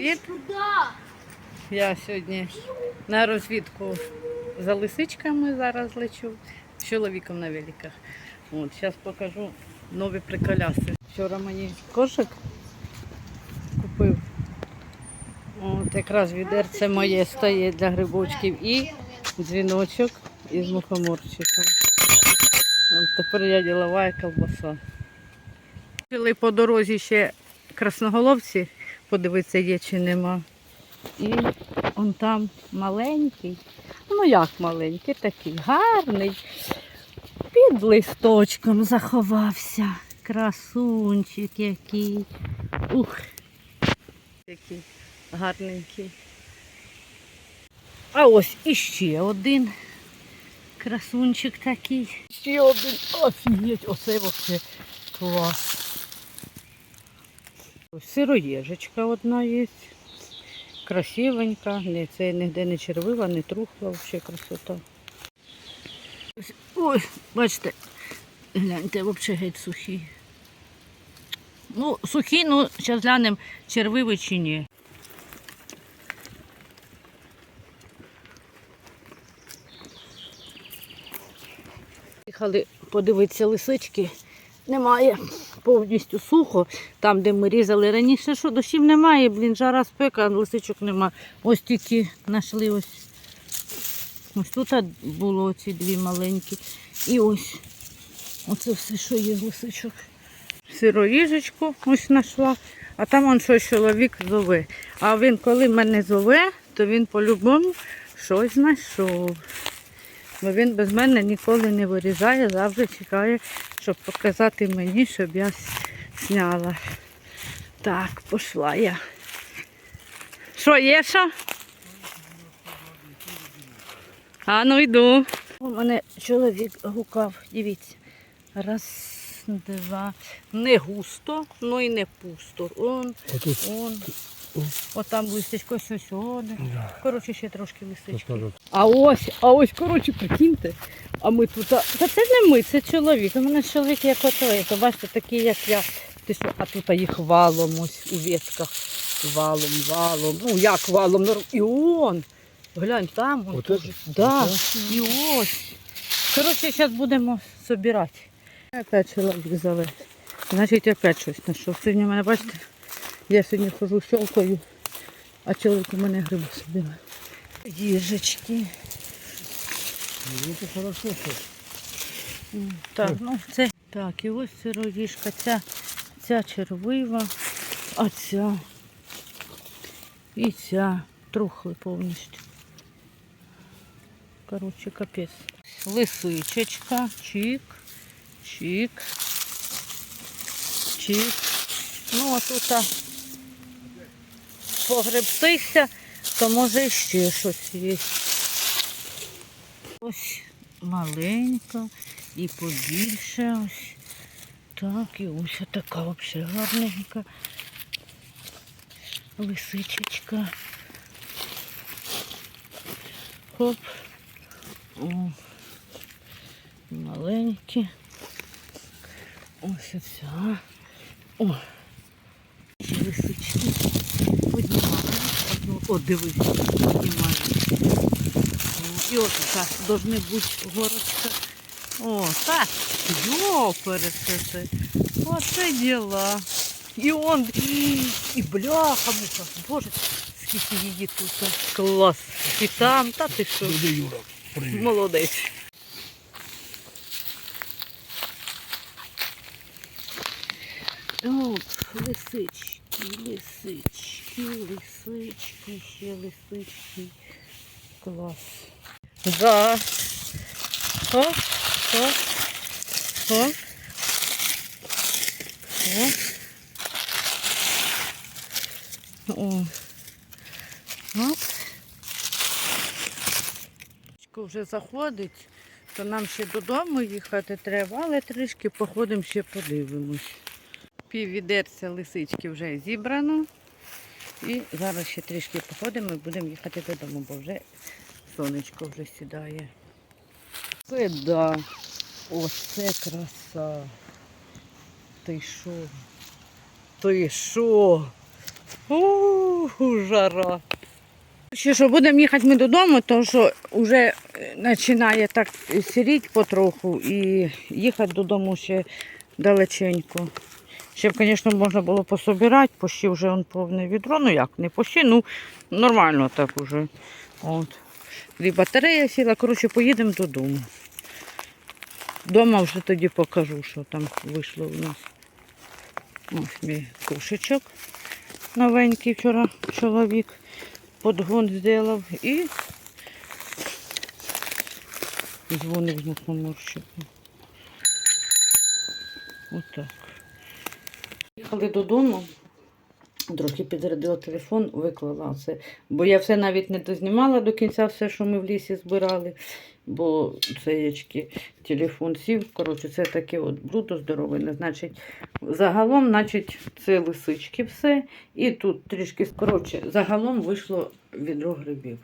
Привіт! Я сьогодні на розвідку за лисичками зараз лечу з чоловіком на великах. От, зараз покажу нові приколяси. Вчора мені кошик купив. От якраз відерце моє стає для грибочків і дзвіночок із мухоморчиком. От тепер я ділова колбаса. Пішли по дорозі ще красноголовці, подивитися, є чи нема. І он там маленький, ну як маленький, такий гарний, під листочком заховався. Красунчик який. Ух, який гарненький. А ось іще один красунчик такий. Ще один. Офігеть, оце взагалі клас. Сироєжечка одна є. Красивенька, не, це ніде не червива, не трухла, взагалі красота. Ой, бачите, гляньте, взагалі геть сухі. Ну, сухі, ну, зараз глянемо, червиві чи ні. Їхали подивитися лисички. Немає повністю сухо. Там, де ми різали раніше, що дощів немає, блін, жара спека, лисичок нема. Ось тільки знайшли ось. Ось тут було ці дві маленькі. І ось. Оце все, що є з лисичок. Сироїжечку ось знайшла, а там он щось чоловік зове. А він, коли мене зове, то він по-любому щось знайшов. Бо він без мене ніколи не вирізає, завжди чекає, щоб показати мені, щоб я зняла. Так, пішла я. Що, є що? А ну йду. У мене чоловік гукав, дивіться. Раз, два. Не густо, ну і не пусто. Он, он. От там листечко сьогодні. Да. Коротше, ще трошки листечки. А ось, а ось, коротше, прикиньте. А ми тут. Та це не ми, це чоловік. У мене чоловік як ото, то бачите, такий, як я. Ти що, а тут їх валом ось у ветках. Валом, валом. Ну як валом? І он. Глянь, там. он теж. Да. І ось. Коротше, зараз будемо збирати. Опять чоловік заве. Значить, опять щось знайшов. Сьогодні в мене, бачите, я сьогодні хожу щелкою, а чоловік у мене гриби собирає. Їжечки. Ну, що. Так, ну це. Так, і ось сироїжка. Ця, ця червива, а ця. І ця трухли повністю. Коротше, капець. Лисичечка, чик, чик, чик. Ну, а тут погребтися, то може ще щось є. Ось маленька і побільше ось. Так, і ось така взагалі гарненька. Лисичечка. Хоп. О. Маленькі. Ось оця. О. Ще лисички. Піднімаємо. Одну. О, дивись, піднімаємо. І от так, должны бути горочка. О, так, йопересете. Оце діла. І он, і бляха муха. Боже, скільки її тут. Клас. І там, та ти що, молодець. От, лисички, лисички, лисички, ще лисички. Клас. Да. Хоп, хоп, хоп. Хоп. О. Оп. Вже заходить, то нам ще додому їхати треба, але трішки походимо ще подивимось. Пів відерця лисички вже зібрано. І зараз ще трішки походимо і будемо їхати додому, бо вже сонечко вже сідає. Це да. Оце краса. Ти що? Ти що? Жара. Ще що будемо їхати ми додому, тому що вже починає так сіріти потроху і їхати додому ще далеченько. Ще б, звісно, можна було пособирати, пощі вже он повне відро. Ну як, не пощі, ну нормально так уже. От. І батарея сіла, коротше, поїдемо додому. Дома вже тоді покажу, що там вийшло у нас. Ось мій кошечок новенький вчора чоловік подгон зробив і дзвонив на поморщику. Отак. Їхали додому, трохи підрядила телефон, виклала це. Бо я все навіть не дознімала до кінця все, що ми в лісі збирали. Бо цеєчки, телефон сів. Коротше, це таке от блюдо здорове. Значить, загалом, значить, це лисички все. І тут трішки, коротше, загалом вийшло відро грибів.